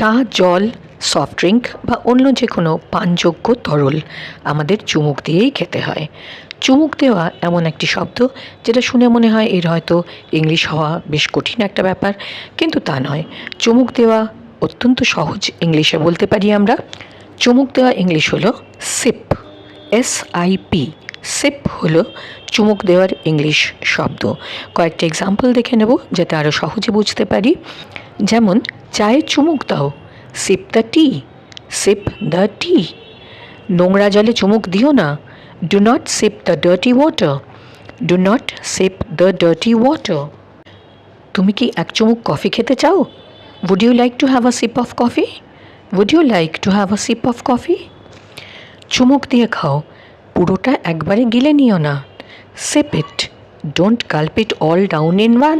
চা, জল soft drink বা অন্য যে কোনো পানযোগ্য তরল আমাদের চুমুক দিয়েই খেতে হয়। চুমুক দেওয়া এমন একটি শব্দ যেটা শুনে মনে হয় এর হয়তো ইংলিশ হওয়া বেশ কঠিন একটা ব্যাপার, কিন্তু তা নয়। চুমুক দেওয়া অত্যন্ত সহজ ইংলিশে বলতে পারি আমরা। চুমুক দেওয়া ইংলিশ হলো sip S I P sip হলো চুমুক দেওয়ার ইংলিশ শব্দ। কয়েকটা এক্সাম্পল দেখে নেব যাতে আরও সহজে বুঝতে পারি। যেমন চায়ে চুমুক দাও sip the tea sip the tea নোংরা জলে চুমুক দিও না do not sip the dirty water do not sip the dirty water তুমি কি এক চুমুক কফি খেতে চাও would you like to have a sip of coffee would you like to have a sip of coffee চুমুক দিয়ে খাও পুরোটা একবারে গিলে নিও না sip it don't gulp it all down in one